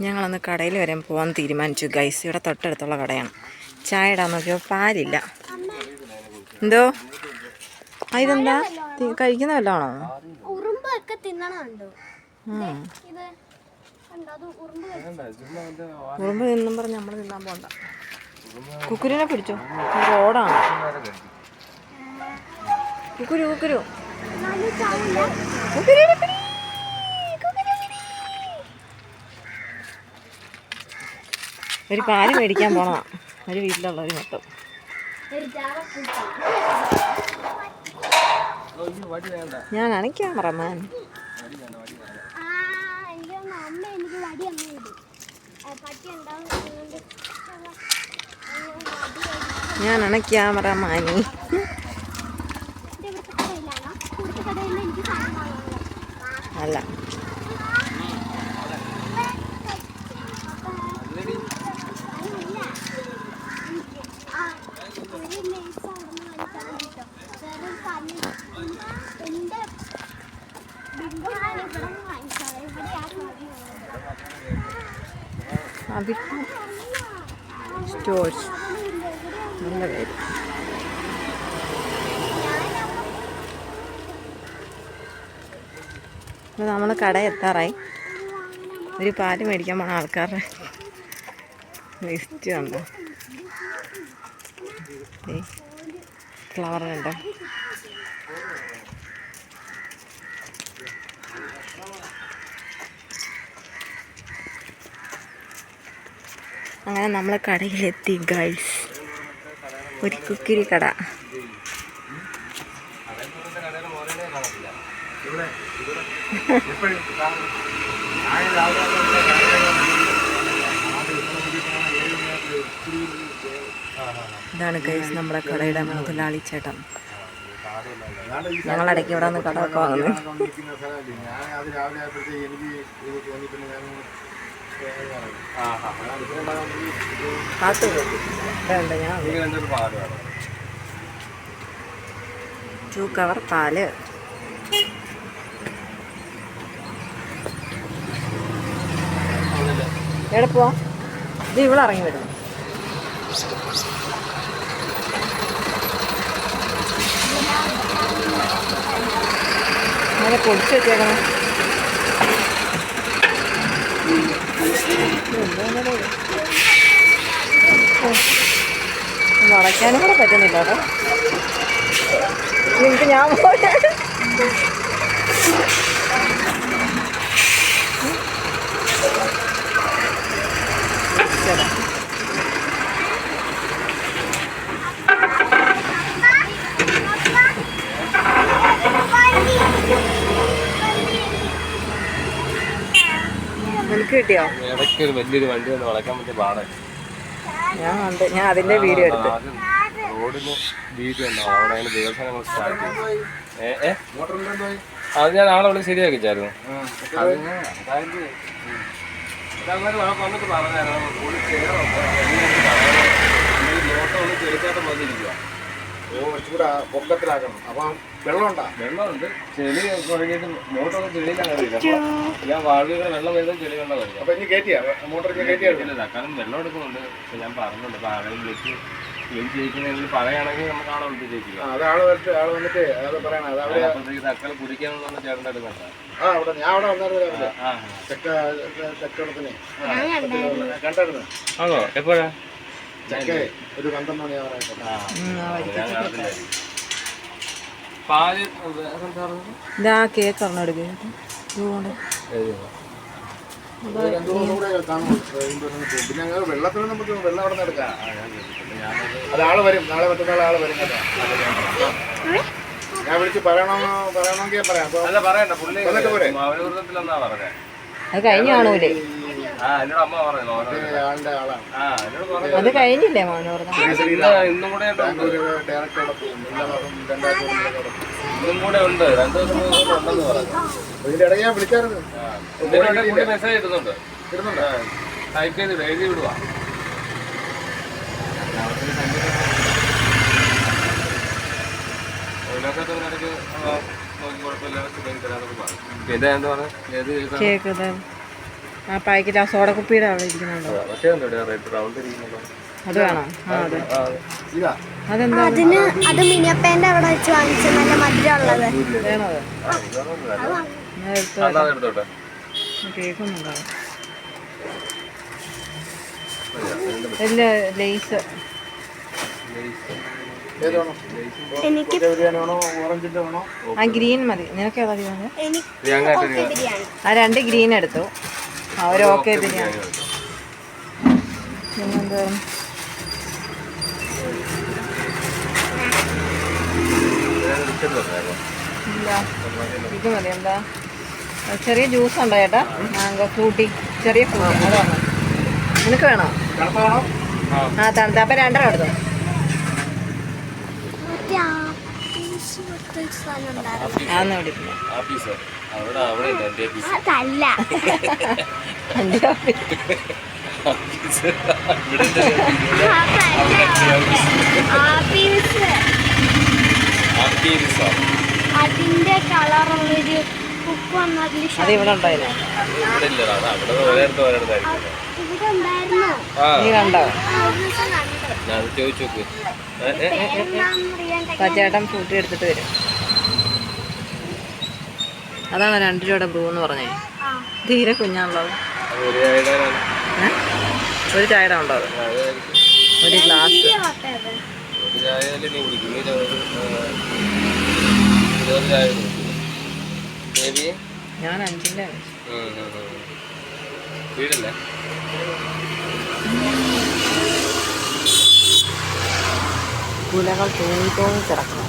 ഞങ്ങളൊന്ന് കടയിൽ വരെ പോകാൻ തീരുമാനിച്ചു. ഗൈസ് ഇവിടെ തൊട്ടടുത്തുള്ള കടയാണ്. ചായ ഇടാൻ നോക്കിയോ പാലില്ല. എന്തോ? ഇതെന്താ? കഴിക്കുന്ന വല്ലതാണോ? ഉറുമ്പ് തിന്നും പറഞ്ഞ് നമ്മൾ തിന്നാൻ പോണ്ട. കുക്കുരിനെ പിടിച്ചോ. റോഡാണ്. കുക്കുരു കുക്കുരു. കുക്കുരു, ഒരു പാൽ മേടിക്കാൻ പോണതാ. ഒരു വീട്ടിലുള്ള ഒരു മൊത്തം ഞാനാണ് ക്യാമറമാൻ. ഞാനാണ് ക്യാമറമാനി തോന്നുന്നു അമ്മ എനിക്ക് വടി അമ്മ ഇടും. ആ, പട്ടി ഉണ്ടാവും അതുകൊണ്ട് അവ- അവ വടി മേടിച്ച് ഞാനാണ് ക്യാമറമാനി ഇത് ഇവിടുത്തെ കടയിലാണോ? ഇവിടുത്തെ കടയിൽ എനിക്ക് സാധനം വാങ്ങാനുള്ളത്. അല്ല അതിനില്ല. ആ, ഒരു lace അവിടുന്ന് വാങ്ങിച്ചാണ് കേട്ടോ. വേറെ ഒരു സാധനം എന്റെ ബിന്ദു ഞാൻ ഇവിടെ നിന്ന് വാങ്ങിച്ചോളാം. ഇവിടെ ആ സാധനം അഭി സ്റ്റോഴ്സ് നല്ല പേര് അപ്പോൾ നമ്മൾ കട എത്താറായി. ഒരു പാൽ മേടിക്കാൻ പോണ ആൾക്കാരുടെ ലിസ്റ്റ് കണ്ടോ? ഫ്ലവർ കണ്ടോ? അങ്ങനെ നമ്മൾ കടയിലെത്തി ഗൈസ് ഒരു കുക്കിരി കട. ഇതാണ് ഗൈസ് നമ്മുടെ കടയുടെ മുതലാളി ചേട്ടൻ. ഞങ്ങളിടയ്ക്ക് ഇവിടെ നിന്ന് കടമൊക്കെ വാങ്ങുന്നു കാത്തു ഉണ്ട് ഞാൻ ടു കവർ പാൽ. എവിടെ പോവാ? ഇത് ഇവിടെ ഇറങ്ങി വരുന്നു അങ്ങനെ പൊടിച്ച് വെച്ചേക്കണം. വളയ്ക്കാനും കൂടെ പറ്റുന്നില്ല കേട്ടോ. നിങ്ങൾക്ക് ഞാൻ പോലെ നിനക്ക് കിട്ടിയോ? ഇടയ്ക്ക് ഒരു വലിയൊരു വണ്ടി വന്ന് വളയ്ക്കാൻ പറ്റിയ പാടായി. ഞാൻ കണ്ട് ഞാൻ അതിന്റെ വീഡിയോ എടുത്തു. റോഡിന് വീതി ഉണ്ടാവും അവിടെ അതിന് ദിവസങ്ങൾ സ്റ്റാർട്ട് ചെയ്യും അത് ഞാൻ ആളെ വിളിച്ച് ശരിയാക്കിച്ചായിരുന്നു. വന്നിട്ട് പറഞ്ഞായിരുന്നു ഇച്ചിരി പൊക്കത്തിലാക്കണം. അപ്പം വെള്ളമുണ്ടാ? വെള്ളമുണ്ട്. ചെളി കുഴങ്ങിയിട്ട് മോട്ടർ ഒന്ന് ചെളിയിലാണ് അപ്പൊ ഞാൻ വാഴുകൾ വെള്ളം വരുന്നത് ചെളി വെള്ളം വരിക അപ്പൊ ഇനി കയറ്റിയാ മോട്ടർ കയറ്റിയാ കാരണം വെള്ളം എടുക്കുന്നുണ്ട്. ഞാൻ പറഞ്ഞിട്ടുണ്ട് അപ്പൊ ആരെയും വിളിച്ച് ക്ലീൻ ചെയ്യിക്കുന്നതിൽ പറയുകയാണെങ്കിൽ നമുക്ക് ആളെ വിളിച്ച് ചെയ്യിക്കുക ആ അത് ആൾ വന്നിട്ട് ആൾ വന്നിട്ട് അത് പറയണം. അത് അപ്പോഴത്തേക്ക് തക്കാളി കുടിക്കാനുള്ള ചേട്ടന്റെ എടുക്കണ്ട ആ അവിടെ ഞാൻ അവിടെ വന്നായിരുന്നു ചക്കടത്തിന് കണ്ടായിരുന്നു. ആണോ? എപ്പോഴാ? ഒരു പന്ത്രണ്ട് പാൽ? ഇതാ കേക്ക്. പിന്നെ നമുക്ക് വെള്ളം അവിടെ എടുക്കാം. അത് ആൾ വരും. നാളെ മറ്റന്നാൾ ആൾ വരും കേട്ടോ. ഞാൻ വിളിച്ച് പറയണമെന്ന് പറയണമെങ്കിൽ പറയാം. അപ്പൊ അല്ല പറയണ്ട. പുള്ളി വന്നിട്ട് പോരെ? മൗനവ്രതത്തിലെന്നാ പറഞ്ഞേ. അത് കഴിഞ്ഞ് അത് കഴിഞ്ഞില്ലേ മോനെ ഇന്ന് കൂടെ ഉണ്ട്. ഇന്നും കൂടെ രണ്ടു ദിവസം ഉണ്ടെന്ന് പറഞ്ഞു. മെസ്സേജ് ഇടുന്നുണ്ട്. ഇടുന്നുണ്ട്. ടൈപ്പ് ചെയ്ത് എഴുതി വിടുവാ. ഇതിനകത്ത് നോക്കി കുഴപ്പമില്ല തരാന്നൊക്കെ പറഞ്ഞു ഏത് ആ പാക്കറ്റ് ആ സോഡ കുപ്പിയുടെ അവിടെ ഇരിക്കുന്നുണ്ടോ. അത് വേണോ. ആ അതെ. ഇതാ. അതെന്താ? അതിന് അത് മിനിയപ്പേന്റെ അവിടെ വെച്ച് വാങ്ങിച്ച നല്ല മധുരമുള്ളത്. വേണോ കേൾക്കുന്നുണ്ടോ ലേസ്. എനിക്ക് ആ ഗ്രീൻ മതി. നിനക്ക് ഏതാ ആ രണ്ട് ഗ്രീൻ എടുത്തു. ഒരു ഓക്കെ ബിരിയാണി പിന്നെന്താ? ഇല്ല. ഇത് മതി എന്താ? ചെറിയ ജ്യൂസ് ഉണ്ടോ ചേട്ടാ? മാങ്കോ ഫ്രൂട്ടി ചെറിയ ഫ്രൂട്ടി അതാണ് നിനക്ക് വേണോ? ആ. തണുത്ത. അപ്പം രണ്ടെണ്ണം എടുത്തോ. മറ്റേ ആ. ഒരു അവിടെ അവിടെ എന്റെ അതല്ല. എന്റെ ഇവിടെ അതിന്റെ കളറുള്ളൊരു ഉപ്പ് വന്നതിൽ അത് ഇവിടെ ഉണ്ടായില്ല? ഇവിടെ ഇല്ലടാ അവിടെ ഓരോരുത്തർ ഓരോരുത്തായിരിക്കും ഇവിടെ ഉണ്ടായിരുന്നു? നീ കണ്ടോ? ഒരു ഞാൻ ചോദിച്ചു നോക്ക്. ചേട്ടൻ ഫ്രൂട്ടി എടുത്തിട്ട് വരും. അതാണ് രണ്ട് രൂപയുടെ ബ്രൂ എന്ന് പറഞ്ഞേ തീരെ അത് ഒരു ചായ ഒരു ചായയുടെ ഉണ്ടോ ഒരു ഗ്ലാസ് ഞാൻ വീടല്ലേ കുലകൾ തൂങ്ങി കിടക്കണം.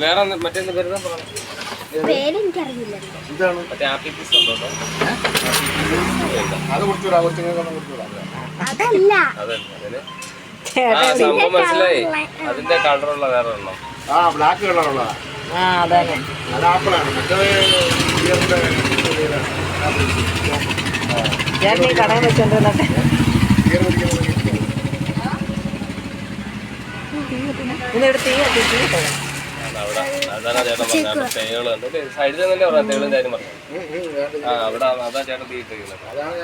വേറെ മറ്റേ പറഞ്ഞു ഇതാണ് മറ്റേ ആപ്പി പീസ് ഉണ്ടോ അത്? കുടിച്ചൂടാ അതല്ല. അതല്ല? സംഭവം മനസ്സിലായി. അതിന്റെ കളറുള്ള വേറെ ഉള്ളോ ആ ബ്ലാക്ക് കളറുള്ളതാ അത് ആപ്പിളാണ്. മറ്റേ കടയിൽ തീ കത്തി തീ കത്തണം. അത് അവിടെ അതാണ് ചേട്ടൻ പറഞ്ഞത്? തേൾ എന്നിട്ട് സൈഡിൽ തന്നെ പറയാം തേളിന്റെ കാര്യം പറഞ്ഞു. ആ അവിടെ അതാ ചേട്ടൻ തീ ഇട്ടിരിക്കുന്നത് അതാണ്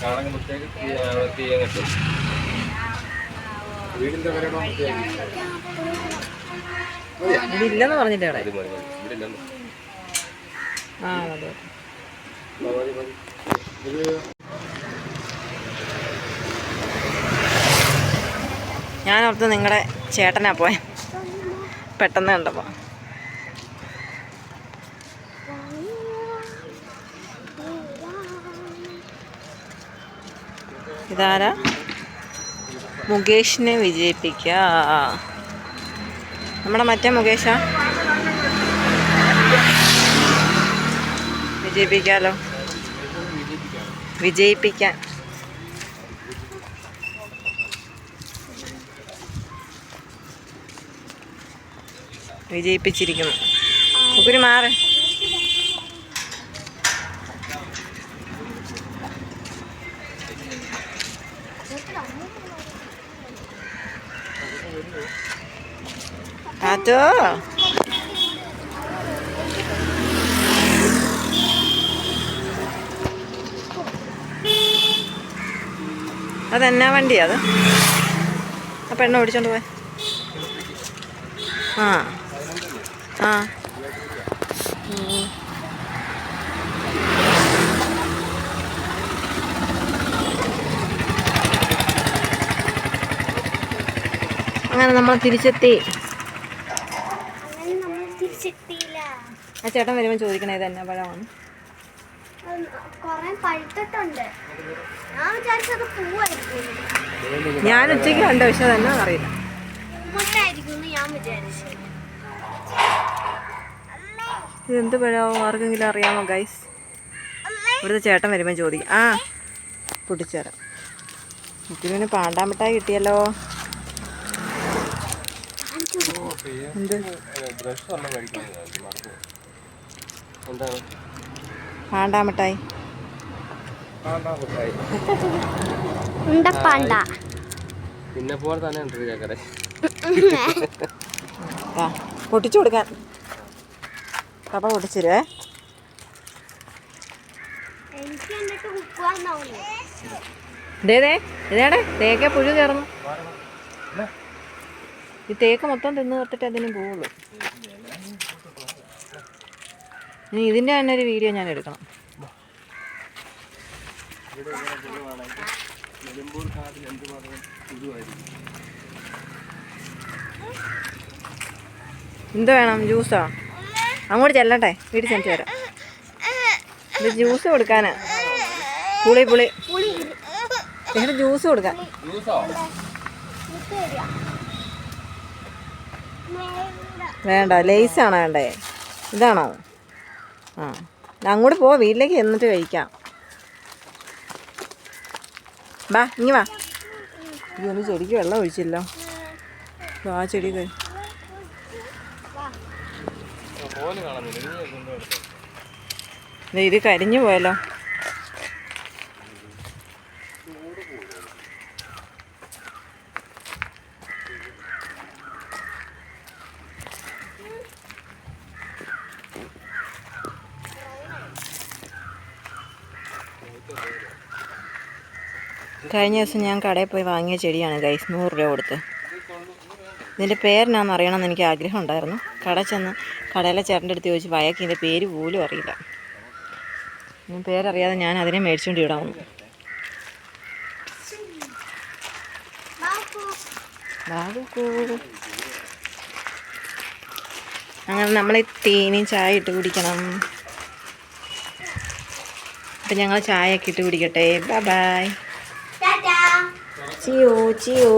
ആ വൃത്തിയാക്കി തീ- കിട്ടും വീടിന്റെ ഇല്ലെന്ന് പറഞ്ഞില്ലേ അവിടെ? ആ അതെ. ഓർത്ത് നിങ്ങളുടെ ചേട്ടനാ പോയ. പെട്ടെന്ന് കണ്ടപ്പോൾ ഇതാരാ? മുകേഷിനെ വിജയിപ്പിക്കുക നമ്മുടെ മറ്റേ മുകേഷാ? വിജയിപ്പിക്കാലോ? വിജയിപ്പിക്കാൻ. വിജയിപ്പിച്ചിരിക്കുന്നു. കുക്കുരി മാറ്. കാറ്റോ അതെന്നാ വണ്ടിയാ അത്? ആ പെണ്ണ ഓടിച്ചോണ്ട് പോയ. ആ. ആ. അങ്ങനെ നമ്മൾ തിരിച്ചെത്തി. ആ ചേട്ടൻ വരുമ്പോൾ ചോദിക്കണേ ഇത് എന്നാ പഴമാണ് ഞാൻ ഉച്ചയ്ക്ക് കണ്ട പക്ഷെ അതെന്നാ അറിയില്ല. ഞാൻ വിചാരിച്ചു. ഇതെന്ത് പഴമാവും ആർക്കെങ്കിലും അറിയാമോ ഗൈസ് ഇവിടുത്തെ ചേട്ടൻ വരുമ്പോൾ ചോദിക്കും ആ പൊട്ടിച്ചേരാം. കിട്ടിയല്ലോ. എന്ത്? ഉണ്ടപ്പാണ്ട പിന്നെ പോലെ തന്നെ ഉണ്ട് ചക്കരെ ആ പൊട്ടിച്ചു കൊടുക്കാൻ. പപ്പ പൊട്ടിച്ചിരുവേ. ഇതേടെ തേക്ക പുഴു കയറുന്നു. ഈ തേക്ക് മൊത്തം തിന്ന് തീർത്തിട്ട് അതിന് പോവുള്ളൂ. ഇനി ഇതിന്റെ തന്നെ ഒരു വീഡിയോ ഞാൻ എടുക്കണം. എന്ത് വേണം? ജ്യൂസോ? അങ്ങോട്ട് ചെല്ലട്ടെ. വീട്ടിൽ ചെന്നിട്ട് വരാം. ഇത് ജ്യൂസ് കൊടുക്കാനാ. പുളി പുളി. എന്നിട്ട് ജ്യൂസ് കൊടുക്കാൻ വേണ്ട ലേസാണോ വേണ്ടേ? ഇതാണോ? ആ അങ്ങോട്ട് പോവാം വീട്ടിലേക്ക് ചെന്നിട്ട് കഴിക്കാം. വാ ഇനി വാ. ഈ ഒന്ന് ചെടിക്ക് വെള്ളം ഒഴിച്ചില്ലോ. ആ ചെടി കഴി ഇത് കരിഞ്ഞു പോയല്ലോ. കഴിഞ്ഞ ദിവസം ഞാൻ കടയിൽ പോയി വാങ്ങിയ ചെടിയാണ് ഗൈസ് നൂറ് രൂപ കൊടുത്ത്. ഇതിന്റെ പേരെന്നാന്ന് അറിയണമെന്ന് എനിക്ക് ആഗ്രഹം ഉണ്ടായിരുന്നു. കട ചെന്ന് കടയിലെ ചേട്ടന്റെ അടുത്ത് ചോദിച്ചു വയക്ക് ഇതിന്റെ പേര് പോലും അറിയില്ല. പേരറിയാതെ ഞാൻ അതിനെ മേടിച്ചുകൊണ്ട് ബാബു. അങ്ങനെ നമ്മൾ തേനി ചായ ഇട്ട് കുടിക്കണം. അപ്പം ഞങ്ങൾ ചായ ഒക്കെ ഇട്ട് കുടിക്കട്ടെ. Bye bye. Chew chew.